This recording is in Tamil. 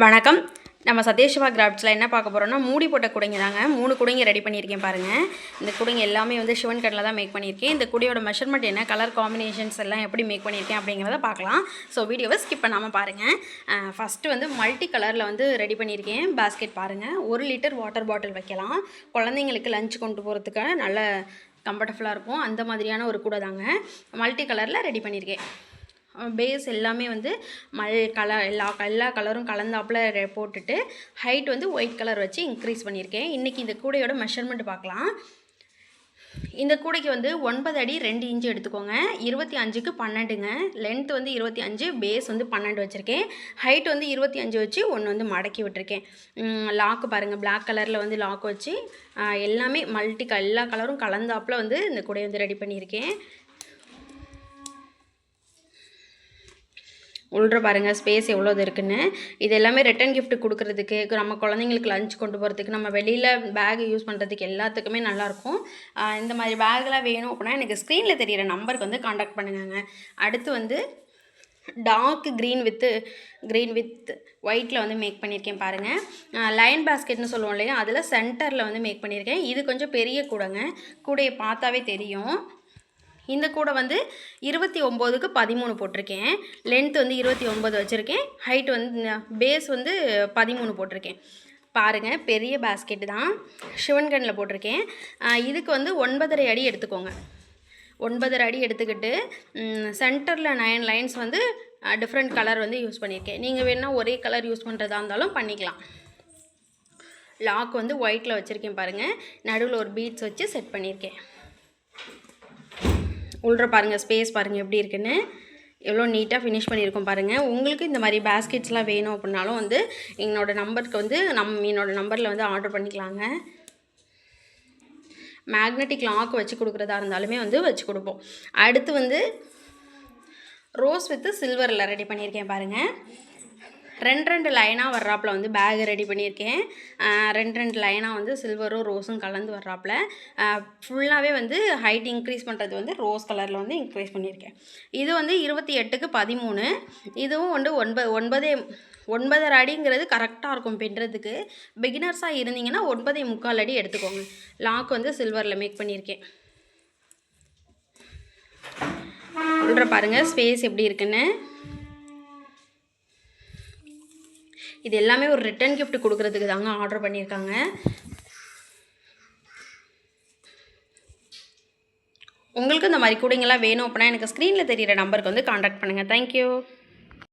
வணக்கம். நம்ம சத்யசிவா கிராஃப்ட்ஸில் என்ன பார்க்க போகிறோம்னா மூடி போட்ட குடைங்க தாங்க. மூணு குடைங்க ரெடி பண்ணியிருக்கேன் பாருங்கள் இந்த குடைங்க எல்லாமே வந்து சிவன் கடலில் தான் மேக் பண்ணியிருக்கேன். இந்த குடையோட மெஷர்மெண்ட் என்ன கலர் காம்பினேஷன்ஸ் எல்லாம் எப்படி மேக் பண்ணியிருக்கேன் அப்படிங்கிறத பார்க்கலாம். ஸோ வீடியோவை ஸ்கிப் பண்ணாமல் பாருங்கள் ஃபஸ்ட்டு வந்து மல்டி கலரில் வந்து ரெடி பண்ணியிருக்கேன். பேஸ்கெட் பாருங்கள் ஒரு லிட்டர் வாட்டர் பாட்டில் வைக்கலாம். குழந்தைங்களுக்கு லஞ்ச் கொண்டு போகிறதுக்கு நல்ல கம்ஃபர்டபுளாக இருக்கும். அந்த மாதிரியான ஒரு கூடை தாங்க. மல்டி கலரில் ரெடி பண்ணியிருக்கேன். பேஸ் எல்லாமே வந்து மல் கலர் எல்லா எல்லா கலரும் கலந்தாப்புல ரெ- போட்டுட்டு ஹைட் வந்து ஒயிட் கலர் வச்சு இன்க்ரீஸ் பண்ணியிருக்கேன். இன்றைக்கி இந்த கூடையோட மெஷர்மெண்ட் பார்க்கலாம். இந்த கூடைக்கு வந்து ஒன்பது அடி ரெண்டு இன்ச்சு எடுத்துக்கோங்க. இருபத்தி அஞ்சுக்கு பன்னெண்டுங்க. லென்த் வந்து இருபத்தி அஞ்சு பேஸ் வந்து பன்னெண்டு வச்சுருக்கேன். ஹைட் வந்து இருபத்தி அஞ்சு வச்சு ஒன்று வந்து மடக்கி விட்டுருக்கேன். லாக்கு பாருங்கள் பிளாக் கலரில் வந்து லாக் வச்சு எல்லாமே மல்டி க எல்லா கலரும் கலந்தாப்பில் வந்து இந்த கூடையை வந்து ரெடி பண்ணியிருக்கேன். உள்ற பாருங்கள் ஸ்பேஸ் எவ்வளோ இருக்குன்னு. இது எல்லாமே ரிட்டன் கிஃப்ட் கொடுக்குறதுக்கு நம்ம குழந்தைங்களுக்கு லஞ்ச் கொண்டு போகிறதுக்கு நம்ம வெளியில் பேக் யூஸ் பண்ணுறதுக்கு எல்லாத்துக்குமே நல்லாயிருக்கும் இந்த மாதிரி பேக்லாம் வேணும் அப்படின்னா எனக்கு ஸ்க்ரீனில் தெரிகிற நம்பருக்கு வந்து காண்டாக்ட் பண்ணுங்க அடுத்து வந்து dark green with green with ஒயிட்டில் வந்து மேக் பண்ணியிருக்கேன் பாருங்கள் லைன் பேஸ்கெட்னு சொல்லுவோம் இல்லையா? அதில் சென்டரில் வந்து மேக் பண்ணியிருக்கேன். இது கொஞ்சம் பெரிய கூடைங்க. கூடையை பார்த்தாவே தெரியும். இந்த கூடை வந்து இருபத்தி ஒம்போதுக்கு பதிமூணு போட்டிருக்கேன். லென்த் வந்து இருபத்தி ஒம்பது வச்சுருக்கேன். ஹைட் வந்து பேஸ் வந்து பதிமூணு போட்டிருக்கேன். பாருங்கள் பெரிய பேஸ்கெட்டு தான். சிவன்கண்ணில் போட்டிருக்கேன். இதுக்கு வந்து ஒன்பதரை அடி எடுத்துக்கோங்க. ஒன்பதரை அடி எடுத்துக்கிட்டு சென்டரில் நைன் லைன்ஸ் வந்து டிஃப்ரெண்ட் கலர் வந்து யூஸ் பண்ணியிருக்கேன். நீங்கள் வேணால் ஒரே கலர் யூஸ் பண்ணுறதா இருந்தாலும் பண்ணிக்கலாம். லாக் வந்து ஒயிட்டில் வச்சுருக்கேன் பாருங்கள் நடுவில் ஒரு பீட்ஸ் வச்சு செட் பண்ணியிருக்கேன். உள்ற பாருங்கள் ஸ்பேஸ் பாருங்கள் எப்படி இருக்குன்னு. எவ்வளோ நீட்டாக ஃபினிஷ் பண்ணியிருக்கோம் பாருங்கள் உங்களுக்கு இந்த மாதிரி பேஸ்கெட்ஸ்லாம் வேணும் அப்படின்னாலும் வந்து என்னோடய நம்பருக்கு வந்து நம் என்னோடய நம்பரில் வந்து ஆர்டர் பண்ணிக்கலாங்க. மேக்னெட்டிக் லாக் வச்சு கொடுக்குறதா இருந்தாலுமே வந்து வச்சு கொடுப்போம். அடுத்து வந்து ரோஸ் வித்து சில்வரில் ரெடி பண்ணியிருக்கேன் பாருங்கள் ரெண்டு ரெண்டு லைனாக வர்றாப்புல வந்து பேக் ரெடி பண்ணியிருக்கேன். ரெண்டு ரெண்டு லைனாக வந்து சில்வரும் ரோஸும் கலந்து வர்றாப்புல. ஃபுல்லாகவே வந்து ஹைட் இன்க்ரீஸ் பண்ணுறது வந்து ரோஸ் கலரில் வந்து இன்க்ரீஸ் பண்ணியிருக்கேன். இது வந்து இருபத்தி எட்டுக்கு பதிமூணு. இதுவும் வந்து ஒன்பது ஒன்பதே ஒன்பதரை அடிங்கிறது கரெக்டாக இருக்கும் பின்னுறதுக்கு பிகினர்ஸாக இருந்தீங்கன்னா ஒன்பதே முக்கால் அடி எடுத்துக்கோங்க. லாக் வந்து சில்வரில் மேக் பண்ணியிருக்கேன். சொல்கிற பாருங்கள் ஸ்பேஸ் எப்படி இருக்குன்னு. இது எல்லாமே ஒரு ரிட்டர்ன் கிஃப்ட் கொடுக்கறதுக்கு தாங்க ஆர்டர் பண்ணியிருக்காங்க. உங்களுக்கு இந்த மாதிரி கூடைங்கெல்லாம் வேணும் அப்படின்னா எனக்கு ஸ்க்ரீனில் தெரியிற நம்பருக்கு வந்து காண்டாக்ட் பண்ணுங்கள் தேங்க்யூ